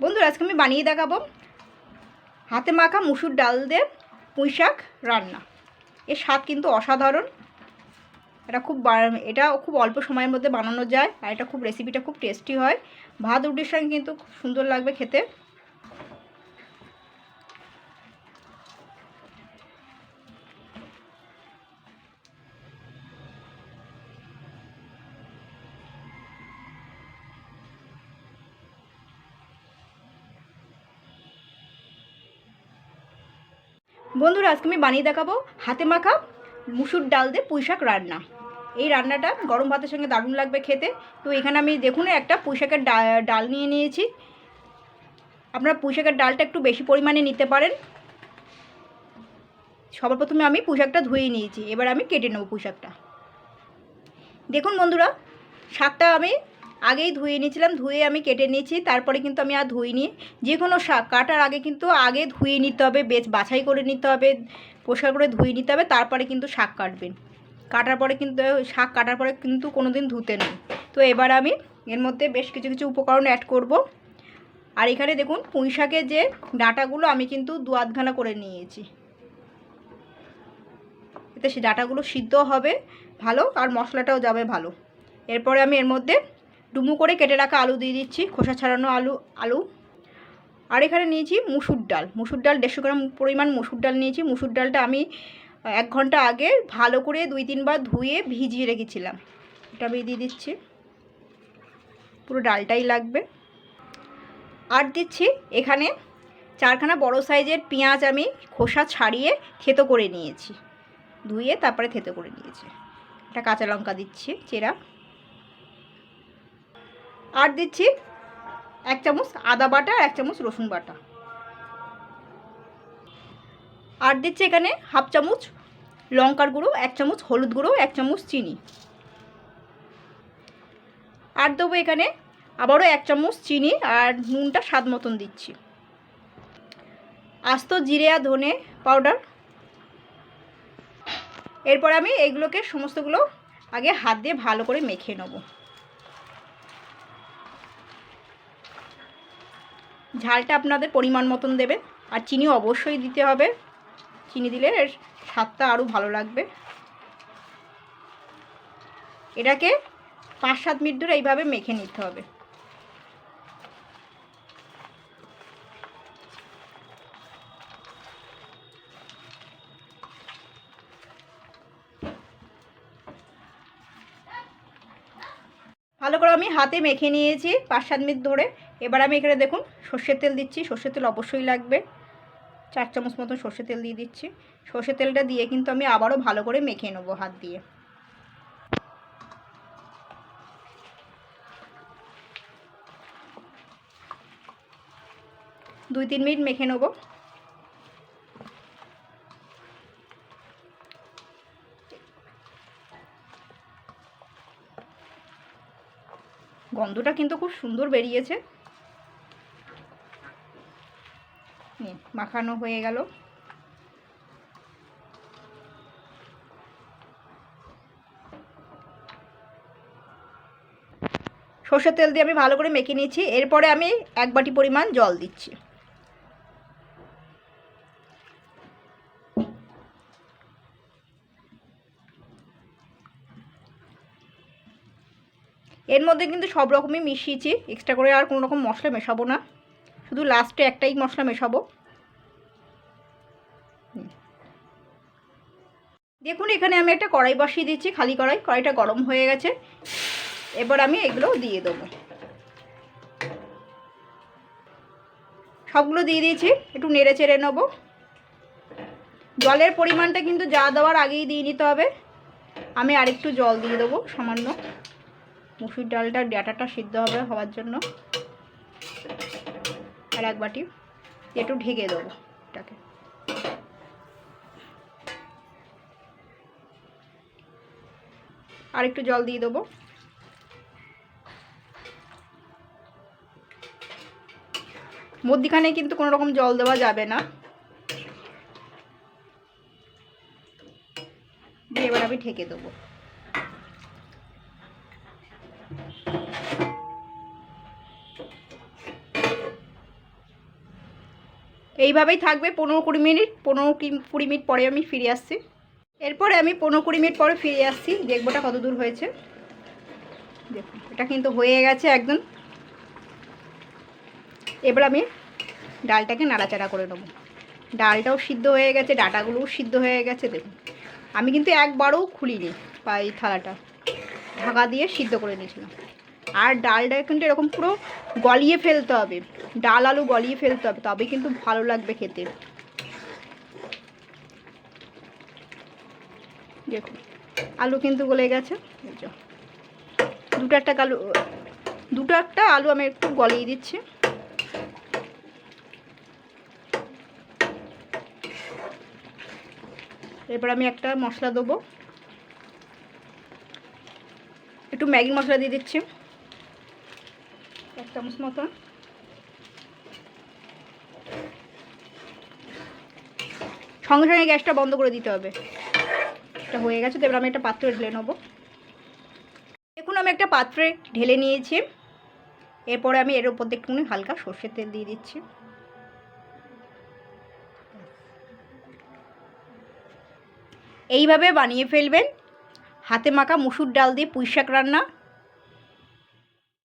বন্ধুরা, আজকে আমি বানিয়ে দেখাবো হাতে মাখা মুসুর ডাল দিয়ে পুঁই শাক রান্না। এর স্বাদ কিন্তু অসাধারণ। এটা খুব এটা খুব অল্প সময়ের মধ্যে বানানো যায় আর এটা খুব রেসিপিটা খুব টেস্টি হয়। ভাত রুটির সঙ্গে কিন্তু খুব সুন্দর লাগবে খেতে। বন্ধুরা, আজকে আমি বানিয়ে দেখাবো হাতে মাখা মুসুর ডাল দিয়ে পুঁই শাক রান্না। এই রান্নাটা গরম ভাতের সঙ্গে দারুণ লাগবে খেতে। তো এখানে আমি দেখুন একটা পুঁই শাকের ডা- ডাল নিয়ে নিয়েছি। আপনারা পুঁইশাকের ডালটা একটু বেশি পরিমাণে নিতে পারেন। সবার প্রথমে আমি পুঁইশাকটা ধুয়ে নিয়েছি। এবার আমি কেটে নেব পুঁইশাকটা দেখুন বন্ধুরা, শাকটা আমি আগেই ধুয়ে নিয়েছিলাম, ধুয়ে আমি কেটে নিয়েছি, তারপরে কিন্তু আমি আর ধুইনি। যে কোনো শাক, কাটার আগে কিন্তু আগে ধুয়ে নিতে হবে, বেশ বাছাই করে নিতে হবে, পরিষ্কার করে ধুয়ে নিতে হবে, তারপরে কিন্তু শাক কাটবেন। কাটার পরে কিন্তু, শাক কাটার পরে কিন্তু কোনো দিন ধুতে নেই। তো এবার আমি এর মধ্যে বেশ কিছু কিছু উপকরণ অ্যাড করব। আর এখানে দেখুন, পুঁই শাকের যে ডাঁটাগুলো আমি কিন্তু দু আধখানা করে নিয়েছি। এতে সে ডাঁটাগুলো সিদ্ধ হবে, ভালো, আর মশলাটাও যাবে ভালো। এরপরে আমি এর মধ্যে ডুমু করে কেটে রাখা আলু দিয়ে দিচ্ছি, খোসা ছাড়ানো আলু আলু। আর এখানে নিয়েছি মুসুর ডাল। মুসুর ডাল দেড়শো গ্রাম পরিমাণ মুসুর ডাল নিয়েছি। মুসুর ডালটা আমি এক ঘণ্টা আগে ভালো করে দুই তিনবার ধুয়ে ভিজিয়ে রেখেছিলাম। এটা আমি দিয়ে দিচ্ছি। পুরো ডালটাই লাগবে। আর দিচ্ছি এখানে চারখানা বড় সাইজের পেঁয়াজ আমি খোসা ছাড়িয়ে থেতো করে নিয়েছি। ধুয়ে তারপরে থেতো করে নিয়েছি। একটা কাঁচা লঙ্কা দিচ্ছি, চেরা। আর দিচ্ছি এক চামচ আদা বাটা আর এক চামচ রসুন বাটা। আর দিচ্ছি এখানে হাফ চামচ লঙ্কার গুঁড়ো, এক চামচ হলুদ গুঁড়ো, এক চামচ চিনি। আর দেবো এখানে আবারও এক চামচ চিনি আর নুনটা স্বাদ মতন দিচ্ছি। আস্ত জিরে আর ধনে পাউডার। এরপর আমি এগুলোকে সমস্তগুলো আগে হাত দিয়ে ভালো করে মেখে নেব। ঝালটা আপনাদের পরিমাণ মতন দেবেন। আর চিনি অবশ্যই দিতে হবে। চিনি দিলে এর স্বাদটা আরও ভালো লাগবে। এটাকে পাঁচ সাত মিনিট ধরে এইভাবে মেখে নিতে হবে। ভালো করে আমি হাতে মেখে নিয়েছি পাঁচ সাত মিনিট ধরে। এবার আমি এখানে দেখুন, সর্ষের তেল দিচ্ছি। সর্ষের তেল অবশ্যই লাগবে। চার চামচ মতো সর্ষের তেল দিয়ে দিচ্ছি। সর্ষের তেলটা দিয়ে কিন্তু আমি আবারও ভালো করে মেখে নেব হাত দিয়ে। দুই তিন মিনিট মেখে নেব। গন্ধটা কিন্তু খুব সুন্দর বেরিয়েছে। মাখানো হয়ে গেল। সর্ষের তেল দিয়ে আমি ভালো করে মেখে নিয়েছি। এরপরে আমি এক বাটি পরিমাণ জল দিচ্ছি। এর মধ্যে কিন্তু সব রকমই মিশিয়েছি। এক্সট্রা করে আর কোনো রকম মশলা মেশাবো না। শুধু লাস্টে একটাই মশলা মেশাবো। দেখুন, এখানে আমি একটা কড়াই বসিয়ে দিচ্ছি, খালি কড়াই, কড়াইটা গরম হয়ে গেছে। এবার আমি এগুলো দিয়ে দেবো। সবগুলো দিয়ে দিয়েছি, একটু নেড়ে চেড়ে নেব। জলের পরিমাণটা কিন্তু যা দেওয়ার আগেই দিয়ে নিতে হবে। আমি আরেকটু জল দিয়ে দেবো, সামান্য। মুসুর ডালটা, ডাটাটা সিদ্ধ হবে হওয়ার জন্য। আর এক বাটি একটু ঢেকে দেবো এটাকে। আর একটু জল দিয়ে দেবো। মধ্যিখানে কিন্তু কোনো রকম জল দেওয়া যাবে না। দিয়ে এবার আমি ঢেকে দেবো। এইভাবেই থাকবে পনেরো কুড়ি মিনিট, পনেরো কুড়ি মিনিট পরে আমি ফিরে আসছি। এরপরে আমি পনেরো কুড়ি মিনিট পরে ফিরে আসছি। দেখবোটা কত দূর হয়েছে। দেখুন, এটা কিন্তু হয়ে গেছে একদম। এবার আমি ডালটাকে নাড়াচাড়া করে নেব। ডালটাও সিদ্ধ হয়ে গেছে, ডাটাগুলোও সিদ্ধ হয়ে গেছে, দেখুন। আমি কিন্তু একবারও খুলিনি বা এই থালাটা। ঢাকা দিয়ে সিদ্ধ করে নিয়েছিলাম। আর ডালটা কিন্তু এরকম পুরো গলিয়ে ফেলতে হবে। ডাল আলু গলিয়ে ফেলতে হবে তবে কিন্তু ভালো লাগবে খেতে। দেখুন। আলু কিন্তু গলে গেছে। দুটো একটা আলু দুটো একটা আলু আমি একটু গলিয়ে দিচ্ছি। এরপর আমি একটা মশলা দেবো। একটু ম্যাগি মশলা দিয়ে দিচ্ছি। এক চামচ মতন। সঙ্গে সঙ্গে গ্যাসটা বন্ধ করে দিতে হবে। এটা হয়ে গেছে, তো এবার আমি একটা পাত্রে ঢেলে নেব। দেখুন, আমি একটা পাত্রে ঢেলে নিয়েছি। এরপরে আমি এর উপর একটুখানি হালকা সর্ষের তেল দিয়ে দিচ্ছি। এইভাবে বানিয়ে ফেলবেন। হাতে মাখা মুসুর ডাল দিয়ে পুঁই শাক রান্না।